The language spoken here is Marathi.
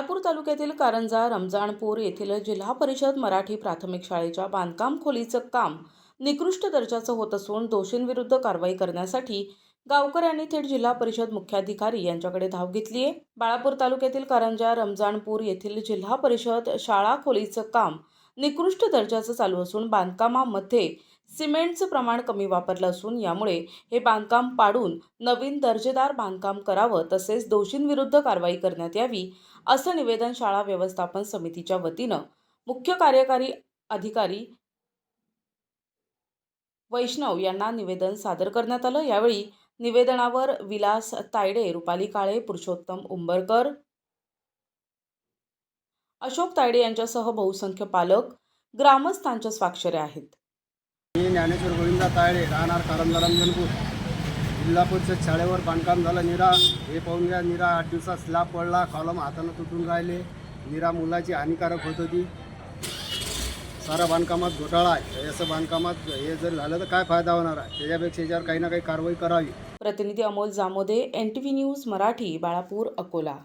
बाळापूर तालुक्यातील कारंजा रमजानपूर येथील जिल्हा परिषद मराठी प्राथमिक शाळेच्या बांधकाम खोलीचं काम निकृष्ट दर्जाचं होत असून दोषींविरुद्ध कारवाई करण्यासाठी गावकऱ्यांनी थेट जिल्हा परिषद मुख्याधिकारी यांच्याकडे धाव घेतली आहे बाळापूर तालुक्यातील कारंजा रमजानपूर येथील जिल्हा परिषद शाळा खोलीचं काम निकृष्ट दर्जाचं चालू असून बांधकामामध्ये सिमेंटचं प्रमाण कमी वापरलं असून यामुळे हे बांधकाम पाडून नवीन दर्जेदार बांधकाम करावं तसेच दोषींविरुद्ध कारवाई करण्यात यावी असं निवेदन शाळा व्यवस्थापन समितीच्या वतीनं मुख्य कार्यकारी अधिकारी वैष्णव यांना निवेदन सादर करण्यात आलं. यावेळी निवेदनावर विलास तायडे रुपाली काळे पुरुषोत्तम उंबरकर अशोक तायडे यांच्यासह बहुसंख्य पालक ग्रामस्थांच्या स्वाक्षऱ्या आहेत. ज्ञानेश्वर गोविंदा तायडे राहणार कारंजा जनपूर. जिल्हा परिषद शाळेवर बांधकाम झालं. निरा हे पाहून घ्या. निरा आठ दिवसात स्लॅब पडला. कॉलम हातानं तुटून राहिले. निरा मुलाची हानिकारक होत होती. सारा बांधकामात घोटाळा आहे. असं बांधकामात हे जर झालं तर काय फायदा होणार आहे? त्याच्यापेक्षा याच्यावर काही ना काही कारवाई करावी. प्रतिनिधी Amol Jamode N T V news Marathi Balapur Akola.